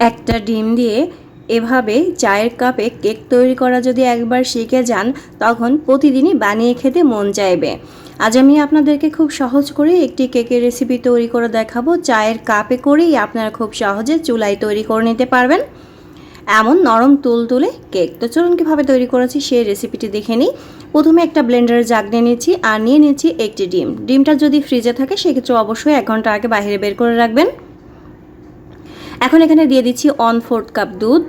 একটা ডিম দিয়ে এভাবে চায়ের কাপে কেক তৈরি করা যদি একবার শিখে যান, তখন প্রতিদিনই বানিয়ে খেতে মন চাইবে। আজ আমি আপনাদেরকে খুব সহজ করে একটি কেকের রেসিপি তৈরি করে দেখাবো। চায়ের কাপে করেই আপনারা খুব সহজে চুলায় তৈরি করে নিতে পারবেন। এমন নরম তুল তুলে কেক। তো চলুন কীভাবে তৈরি করেছি সেই রেসিপিটি দেখে নিই। প্রথমে একটা ব্লেন্ডারে জাগ নিয়ে নিচ্ছি আর নিয়ে নিচ্ছি একটি ডিম। ডিমটা যদি ফ্রিজে থাকে, সেক্ষেত্রে অবশ্যই এক ঘণ্টা আগে বাইরে বের করে রাখবেন। এখন এখানে দিয়ে দিচ্ছি ওয়ান ফোর্থ কাপ দুধ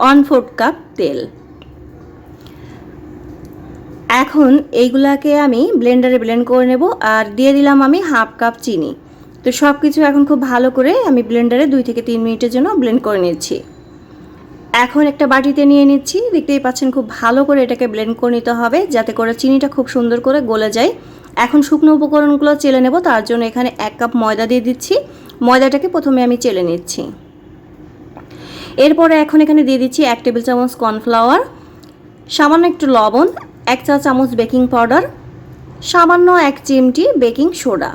ওয়ান ফোর্থ কাপ তেল। এখন এইগুলাকে আমি ব্লেন্ডারে ব্লেন্ড করে নেব আর দিয়ে দিলাম আমি হাফ কাপ চিনি। তো সব কিছু এখন খুব ভালো করে আমি ব্লেন্ডারে দুই থেকে তিন মিনিটের জন্য ব্লেন্ড করে নিচ্ছি। এখন একটা বাটিতে নিয়ে নিচ্ছি, দেখতেই পাচ্ছেন খুব ভালো করে এটাকে ব্লেন্ড করে নিতে হবে যাতে করে চিনিটা খুব সুন্দর করে গলে যায়। এখন শুকনো উপকরণগুলো চেলে নেব, তার জন্য এখানে এক কাপ ময়দা দিয়ে দিচ্ছি। ময়দাটাকে প্রথমে আমি চেলে নিচ্ছি। এরপরে এখন এখানে দিয়ে দিচ্ছি এক টেবিল চামচ কর্নফ্লাওয়ার, সামান্য একটু লবণ, এক চা চামচ বেকিং পাউডার, সামান্য এক চিমটি বেকিং সোডা।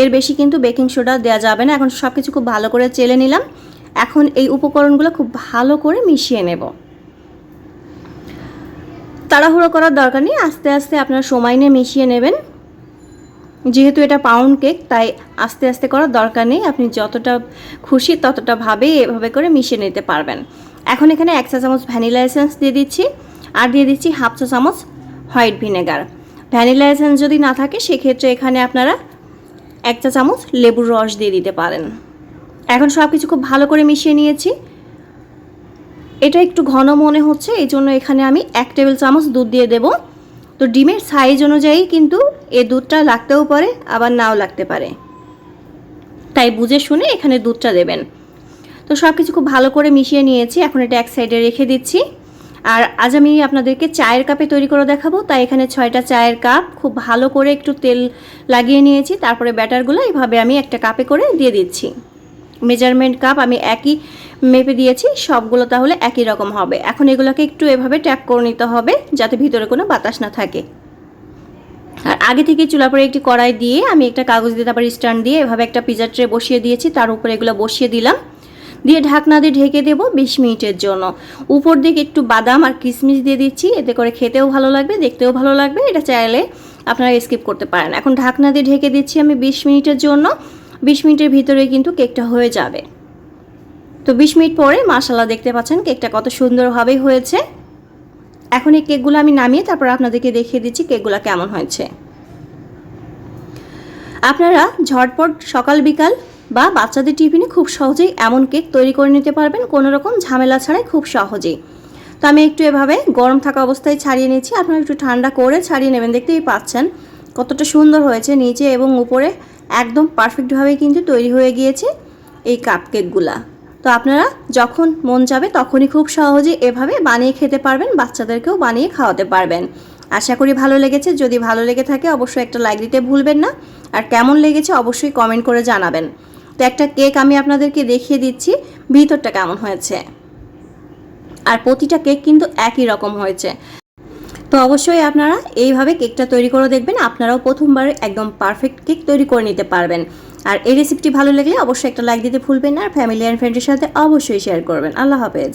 এর বেশি কিন্তু বেকিং সোডা দেওয়া যাবে না, এখন সব কিছু খুব ভালো করে চেলে নিলাম। এখন এই উপকরণগুলো খুব ভালো করে মিশিয়ে নেব। তাড়াহুড়ো করার দরকার নেই, আস্তে আস্তে আপনার সময় নিয়ে মিশিয়ে নেবেন। যেহেতু এটা পাউন্ড কেক তাই আস্তে আস্তে করার দরকার নেই। আপনি যতটা খুশি ততটা ভাবেই এভাবে করে মিশিয়ে নিতে পারবেন। এখন এখানে এক চা চামচ ভ্যানিলা এসেন্স দিয়ে দিচ্ছি, আর দিয়ে দিচ্ছি হাফ চা চামচ হোয়াইট ভিনেগার। ভ্যানিলা এসেন্স যদি না থাকে, সেক্ষেত্রে এখানে আপনারা এক চা চামচ লেবুর রস দিয়ে দিতে পারেন। এখন সব কিছু খুব ভালো করে মিশিয়ে নিয়েছি। এটা একটু ঘন মনে হচ্ছে এই জন্য এখানে আমি এক টেবিল চামচ দুধ দিয়ে দেব। তো ডিমের সাইজ অনুযায়ী কিন্তু এ দুধটা লাগতেও পারে, আবার নাও লাগতে পারে। তাই বুঝে শুনে এখানে দুধটা দেবেন। তো সব কিছু খুব ভালো করে মিশিয়ে নিয়েছি, এখন এটা এক সাইডে রেখে দিচ্ছি। আর আজ আমি আপনাদেরকে চায়ের কাপে তৈরি করে দেখাবো, তাই এখানে ছয়টা চায়ের কাপ খুব ভালো করে একটু তেল লাগিয়ে নিয়েছি, তারপরে ব্যাটারগুলো এইভাবে আমি একটা কাপে করে দিয়ে দিচ্ছি। মেজারমেন্ট কাপ আমি একই মেপে দিয়েছি, সবগুলো তাহলে একই রকম হবে। এখন এগুলোকে একটু এভাবে ট্যাপ করে নিতে হবে যাতে ভিতরে কোনো বাতাস না থাকে। আর আগে থেকে চুলার পরে একটি কড়াই দিয়ে আমি একটা কাগজ দিয়ে, তারপর স্ট্যান্ড দিয়ে এভাবে একটা পিজা ট্রে বসিয়ে দিয়েছি, তার উপরে এগুলো বসিয়ে দিলাম। দিয়ে ঢাকনা দিয়ে ঢেকে দেবো বিশ মিনিটের জন্য। উপর দিকে একটু বাদাম আর কিশমিশ দিয়ে দিচ্ছি, এতে করে খেতেও ভালো লাগবে, দেখতেও ভালো লাগবে। এটা চাইলে আপনারা স্কিপ করতে পারেন। এখন ঢাকনা দিয়ে ঢেকে দিচ্ছি আমি বিশ মিনিটের জন্য। বিশ মিনিটের ভিতরে কিন্তু কেকটা হয়ে যাবে। তো বিশ মিনিট পরে মাসালা দেখতে পাচ্ছেন কেকটা কত সুন্দরভাবেই হয়েছে। এখন এই কেকগুলো আমি নামিয়ে তারপর আপনাদেরকে দেখিয়ে দিচ্ছি কেকগুলো কেমন হয়েছে। আপনারা ঝটপট সকাল বিকাল বা বাচ্চাদের টিফিনে খুব সহজেই এমন কেক তৈরি করে নিতে পারবেন, কোনো রকম ঝামেলা ছাড়াই খুব সহজেই। তো আমি একটু এভাবে গরম থাকা অবস্থায় ছাড়িয়ে নিচ্ছি আপনারা একটু ঠান্ডা করে ছাড়িয়ে নেবেন, দেখতেই পাচ্ছেন কতটা সুন্দর হয়েছে নিচে এবং উপরে। একদম পারফেক্টভাবে কিন্তু তৈরি হয়ে গিয়েছে এই কাপ কেকগুলা তো আপনারা যখন মন যাবে তখনই খুব সহজে এভাবে বানিয়ে খেতে পারবেন, বাচ্চাদেরকেও বানিয়ে খাওয়াতে পারবেন। আশা করি ভালো লেগেছে, যদি ভালো লেগে থাকে অবশ্যই একটা লাইক দিতে ভুলবেন না, আর কেমন লেগেছে অবশ্যই কমেন্ট করে জানাবেন। তো একটা কেক আমি আপনাদেরকে দেখিয়ে দিচ্ছি, ভিতরটা কেমন হয়েছে? আর প্রতিটা কেক কিন্তু একই রকম হয়েছে। তো অবশ্যই আপনারা এইভাবে কেকটা তৈরি করে দেখবেন, আপনারাও প্রথমবার একদম পারফেক্ট কেক তৈরি করে নিতে পারবেন। আর এই রেসিপিটি ভালো লাগলে অবশ্যই একটা লাইক দিতে ভুলবেন আর ফ্যামিলি অ্যান্ড ফ্রেন্ডের সাথে অবশ্যই শেয়ার করবেন। আল্লাহ হাফেজ।